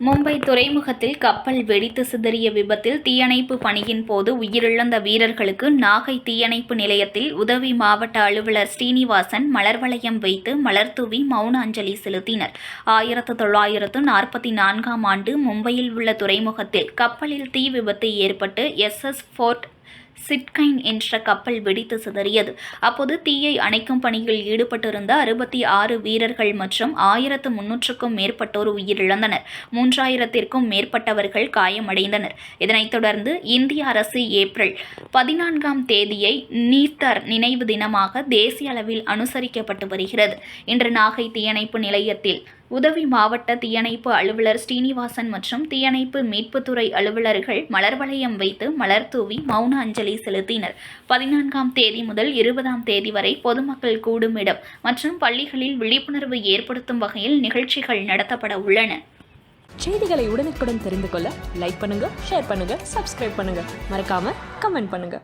மும்பை துறைமுகத்தில் கப்பல் வெடித்து சிதறிய விபத்தில் தீயணைப்பு பணியின் போது உயிரிழந்த வீரர்களுக்கு நாகை தீயணைப்பு நிலையத்தில் உதவி மாவட்ட அலுவலர் ஸ்ரீனிவாசன் மலர் வளையம் வைத்து மலர்தூவி மௌன அஞ்சலி செலுத்தினர். ஆயிரத்து தொள்ளாயிரத்து நாற்பத்தி நான்காம் ஆண்டு மும்பையில் உள்ள துறைமுகத்தில் கப்பலில் தீ விபத்து ஏற்பட்டு எஸ் எஸ் ஃபோர்ட் சிட்கைன் என்ற கப்பல் வெடித்து சிதறியது. அப்போது தீயை அணைக்கும் பணியில் ஈடுபட்டிருந்த அறுபத்தி ஆறு வீரர்கள் மற்றும் ஆயிரத்து முன்னூற்றுக்கும் மேற்பட்டோர் உயிரிழந்தனர். மூன்றாயிரத்திற்கும் மேற்பட்டவர்கள் காயமடைந்தனர். இதனைத் தொடர்ந்து இந்திய அரசு ஏப்ரல் பதினான்காம் தேதியை நீர்த்தர் நினைவு தினமாக தேசிய அளவில் அனுசரிக்கப்பட்டு வருகிறது. இன்று நாகை தீயணைப்பு நிலையத்தில் உதவி மாவட்ட தீயணைப்பு அலுவலர் ஸ்ரீனிவாசன் மற்றும் தீயணைப்பு மீட்புத்துறை அலுவலர்கள் மலர் வளையம் வைத்து மலர் தூவி மௌன அஞ்சலி செலுத்தினர். பதினான்காம் தேதி முதல் இருபதாம் தேதி வரை பொதுமக்கள் கூடும் இடம் மற்றும் பள்ளிகளில் விழிப்புணர்வு ஏற்படுத்தும் வகையில் நிகழ்ச்சிகள் நடத்தப்பட உள்ளன. செய்திகளை உடனுக்குடன் தெரிந்து கொள்ள லைக் பண்ணுங்க ஷேர் பண்ணுங்க சப்ஸ்கிரைப் பண்ணுங்க. மறக்காம கமெண்ட் பண்ணுங்க.